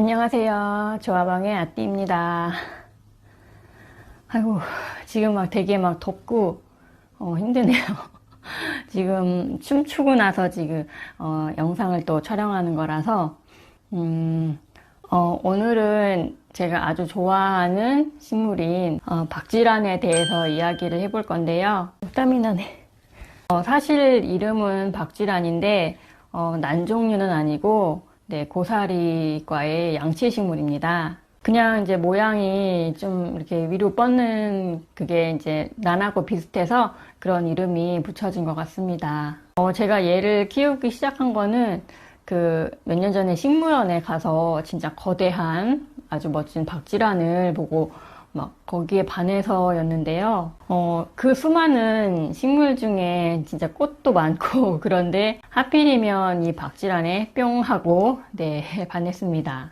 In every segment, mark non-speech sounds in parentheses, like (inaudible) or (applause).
안녕하세요. 조아방의 아띠입니다. 아이고, 지금 막 되게 막 덥고, 어, 힘드네요. (laughs) 지금 춤추고 나서 지금, 어, 영상을 또 촬영하는 거라서, 음, 어, 오늘은 제가 아주 좋아하는 식물인, 어, 박지란에 대해서 이야기를 해볼 건데요. 땀이 나네. 어, 사실 이름은 박쥐란인데 어, 난종류는 아니고 네, 고사리과의 양치식물입니다. 그냥 이제 모양이 좀 이렇게 위로 뻗는 그게 이제 난하고 비슷해서 그런 이름이 붙여진 것 같습니다. 어, 제가 얘를 키우기 시작한 거는 그 몇 년 전에 식물원에 가서 진짜 거대한 아주 멋진 박쥐란을 보고 막 거기에 반해서였는데요. 어, 그 수많은 식물 중에 진짜 꽃도 많고 (laughs) 그런데 하필이면 이 박쥐란에 뿅 하고 네 (laughs) 반했습니다.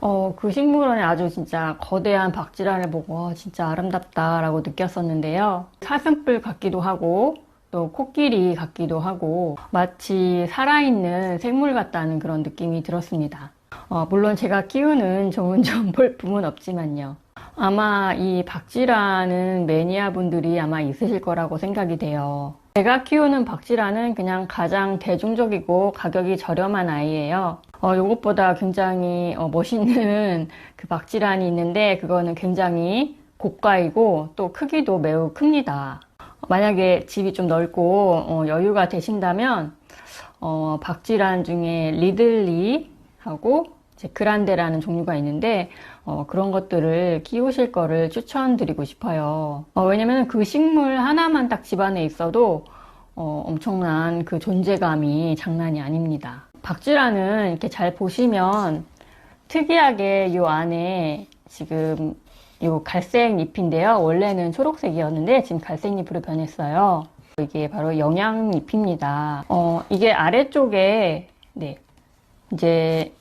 어, 그 식물원에 아주 진짜 거대한 박쥐란을 보고 어, 진짜 아름답다라고 느꼈었는데요. 사슴뿔 같기도 하고 또 코끼리 같기도 하고 마치 살아있는 생물 같다는 그런 느낌이 들었습니다. 어, 물론 제가 키우는 좋은 (laughs) 볼품은 없지만요. 아마 이 박쥐라는 매니아 분들이 아마 있으실 거라고 생각이 돼요. 제가 키우는 박쥐라는 그냥 가장 대중적이고 가격이 저렴한 아이예요. 어, 요것보다 굉장히 어, 멋있는 (laughs) 그 박쥐란이 있는데 그거는 굉장히 고가이고 또 크기도 매우 큽니다. 만약에 집이 좀 넓고 어, 여유가 되신다면 어, 박쥐란 중에 리들리하고 이제 그란데라는 종류가 있는데 어, 그런 것들을 키우실 거를 추천드리고 싶어요. 어, 왜냐면 그 식물 하나만 딱 집안에 있어도 어, 엄청난 그 존재감이 장난이 아닙니다. 박쥐라는 이렇게 잘 보시면 특이하게 이 안에 지금 이 갈색 잎인데요. 원래는 초록색이었는데 지금 갈색 잎으로 변했어요. 이게 바로 영양잎입니다. 어, 이게 아래쪽에 네, 이제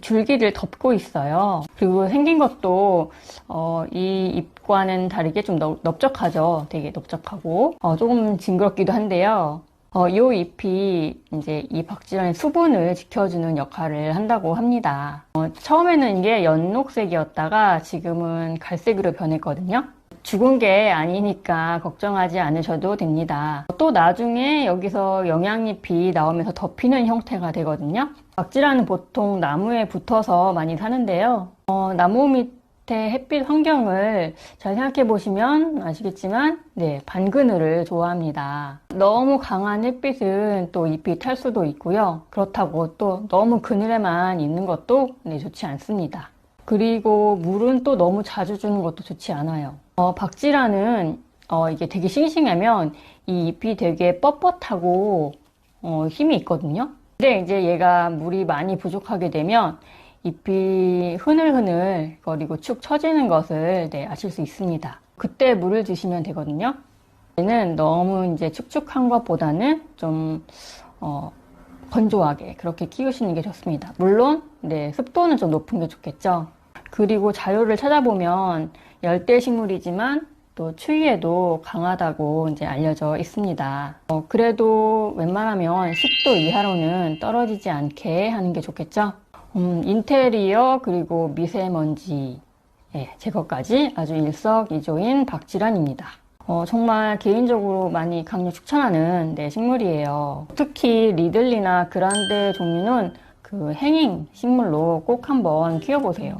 줄기를 덮고 있어요. 그리고 생긴 것도 어, 이 잎과는 다르게 좀 넓, 넓적하죠. 되게 넓적하고 어, 조금 징그럽기도 한데요. 어, 이 잎이 이제 이 박쥐란의 수분을 지켜주는 역할을 한다고 합니다. 어, 처음에는 이게 연녹색이었다가 지금은 갈색으로 변했거든요. 죽은 게 아니니까 걱정하지 않으셔도 됩니다. 또 나중에 여기서 영양잎이 나오면서 덮이는 형태가 되거든요. 박쥐라는 보통 나무에 붙어서 많이 사는데요. 어, 나무 밑에 햇빛 환경을 잘 생각해 보시면 아시겠지만, 네, 반그늘을 좋아합니다. 너무 강한 햇빛은 또 잎이 탈 수도 있고요. 그렇다고 또 너무 그늘에만 있는 것도 네, 좋지 않습니다. 그리고 물은 또 너무 자주 주는 것도 좋지 않아요. 어, 박쥐라는 어, 이게 되게 싱싱하면 이 잎이 되게 뻣뻣하고 어, 힘이 있거든요. 근데 이제 얘가 물이 많이 부족하게 되면 잎이 흐늘흐늘 거리고 축 처지는 것을 네, 아실 수 있습니다. 그때 물을 주시면 되거든요. 얘는 너무 이제 축축한 것보다는 좀 어, 건조하게 그렇게 키우시는 게 좋습니다. 물론 네, 습도는 좀 높은 게 좋겠죠. 그리고 자료를 찾아보면 열대 식물이지만 또 추위에도 강하다고 이제 알려져 있습니다. 어, 그래도 웬만하면 10도 이하로는 떨어지지 않게 하는 게 좋겠죠. 음, 인테리어 그리고 미세먼지 예, 제거까지 아주 일석이조인 박쥐란입니다. 어, 정말 개인적으로 많이 강력 추천하는 네, 식물이에요. 특히 리들리나 그란데 종류는 그 행잉 식물로 꼭 한번 키워보세요.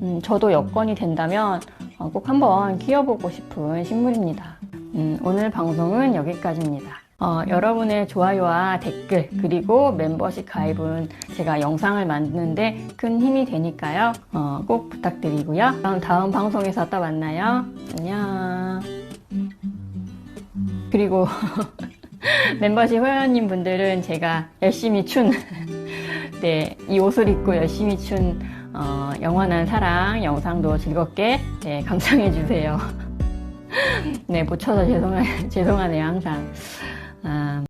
음, 저도 여건이 된다면 어, 꼭 한번 키워보고 싶은 식물입니다. 음, 오늘 방송은 여기까지입니다. 어, 여러분의 좋아요와 댓글 그리고 멤버십 가입은 제가 영상을 만드는데 큰 힘이 되니까요. 어, 꼭 부탁드리고요. 그럼 다음 방송에서 또 만나요. 안녕. 그리고 (laughs) 멤버십 회원님 분들은 제가 열심히 춘, (laughs) 네, 이 옷을 입고 열심히 춘, 어, 영원한 사랑 영상도 즐겁게, 네, 감상해 주세요. (laughs) 네, 못 쳐서 죄송하, 죄송하네요, 항상. 아,